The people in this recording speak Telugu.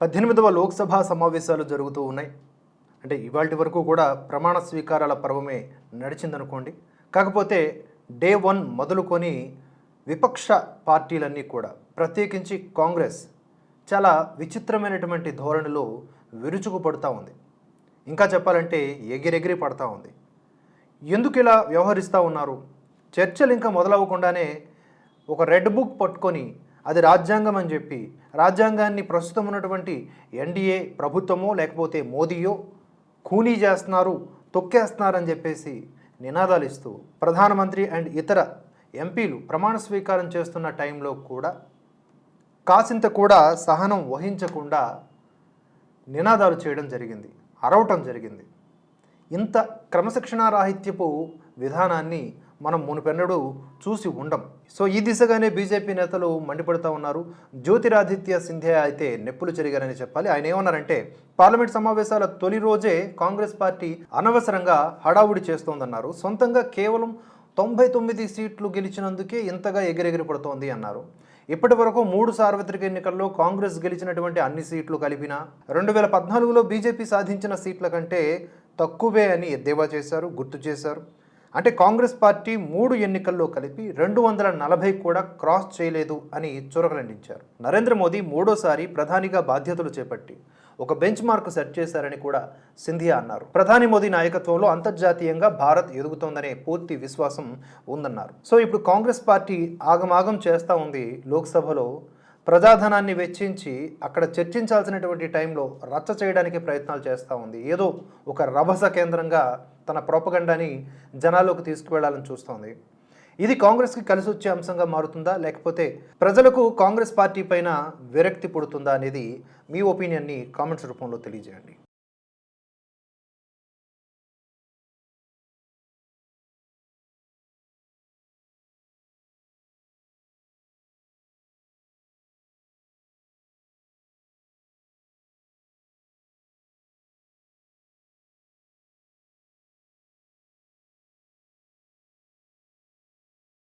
పద్దెనిమిదవ లోక్సభ సమావేశాలు జరుగుతూ ఉన్నాయి. అంటే ఇవాటి వరకు కూడా ప్రమాణ స్వీకారాల పర్వమే నడిచిందనుకోండి. కాకపోతే డే వన్ మొదలుకొని విపక్ష పార్టీలన్నీ కూడా ప్రత్యేకించి కాంగ్రెస్ చాలా విచిత్రమైనటువంటి ధోరణిలో విరుచుకుపడుతూ ఉంది. ఇంకా చెప్పాలంటే ఎగిరెగిరి పడతా ఉంది. ఎందుకు ఇలా వ్యవహరిస్తూ ఉన్నారు? చర్చలు ఇంకా మొదలవ్వకుండానే ఒక రెడ్ బుక్ పట్టుకొని అది రాజ్యాంగం అని చెప్పి రాజ్యాంగాన్ని ప్రస్తుతం ఉన్నటువంటి ఎన్డీఏ ప్రభుత్వమో లేకపోతే మోదీయో కూనీ చేస్తున్నారు తొక్కేస్తున్నారని చెప్పేసి నినాదాలు ఇస్తూ ప్రధానమంత్రి అండ్ ఇతర ఎంపీలు ప్రమాణ స్వీకారం చేస్తున్న టైంలో కూడా కాసింత కూడా సహనం వహించకుండా నినాదాలు చేయడం జరిగింది అరవటం జరిగింది. ఇంత క్రమశిక్షణారాహిత్యపు విధానాన్ని మనం మునుపెన్నడూ చూసి ఉండం. సో ఈ దిశగానే బీజేపీ నేతలు మండిపడుతూ ఉన్నారు. జ్యోతిరాదిత్య సింధియా అయితే నెప్పులు చెరిగారని చెప్పాలి. ఆయన ఏమన్నారంటే పార్లమెంట్ సమావేశాల తొలి రోజే కాంగ్రెస్ పార్టీ అనవసరంగా హడావుడి చేస్తోందన్నారు. సొంతంగా కేవలం తొంభై తొమ్మిది సీట్లు గెలిచినందుకే ఇంతగా ఎగిరెగిరి పడుతోంది అన్నారు. ఇప్పటి వరకు మూడు సార్వత్రిక ఎన్నికల్లో కాంగ్రెస్ గెలిచినటువంటి అన్ని సీట్లు కలిపిన రెండు వేల పద్నాలుగులో బీజేపీ సాధించిన సీట్ల కంటే తక్కువే అని ఎద్దేవా చేశారు గుర్తు చేశారు. అంటే కాంగ్రెస్ పార్టీ మూడు ఎన్నికల్లో కలిపి రెండు వందల నలభై కూడా క్రాస్ చేయలేదు అని చురకలండించారు నరేంద్ర మోదీ మూడోసారి ప్రధానిగా బాధ్యతలు చేపట్టి ఒక బెంచ్ మార్క్ సెట్ చేశారని కూడా సింధియా అన్నారు. ప్రధాని మోదీ నాయకత్వంలో అంతర్జాతీయంగా భారత్ ఎదుగుతోందనే పూర్తి విశ్వాసం ఉందన్నారు. సో ఇప్పుడు కాంగ్రెస్ పార్టీ ఆగమాగం చేస్తూ ఉంది లోక్సభలో. ప్రజాధనాన్ని వెచ్చించి అక్కడ చర్చించాల్సినటువంటి టైంలో రచ్చ చేయడానికి ప్రయత్నాలు చేస్తూ ఉంది. ఏదో ఒక రభస కేంద్రంగా తన ప్రోపగండాని జనాల్లోకి తీసుకువెళ్ళాలని చూస్తోంది ఇది కాంగ్రెస్కి కలిసి వచ్చే అంశంగా మారుతుందా? లేకపోతే ప్రజలకు కాంగ్రెస్ పార్టీ పైన విరక్తి పుడుతుందా అనేది మీ ఒపీనియన్ని కామెంట్స్ రూపంలో తెలియజేయండి.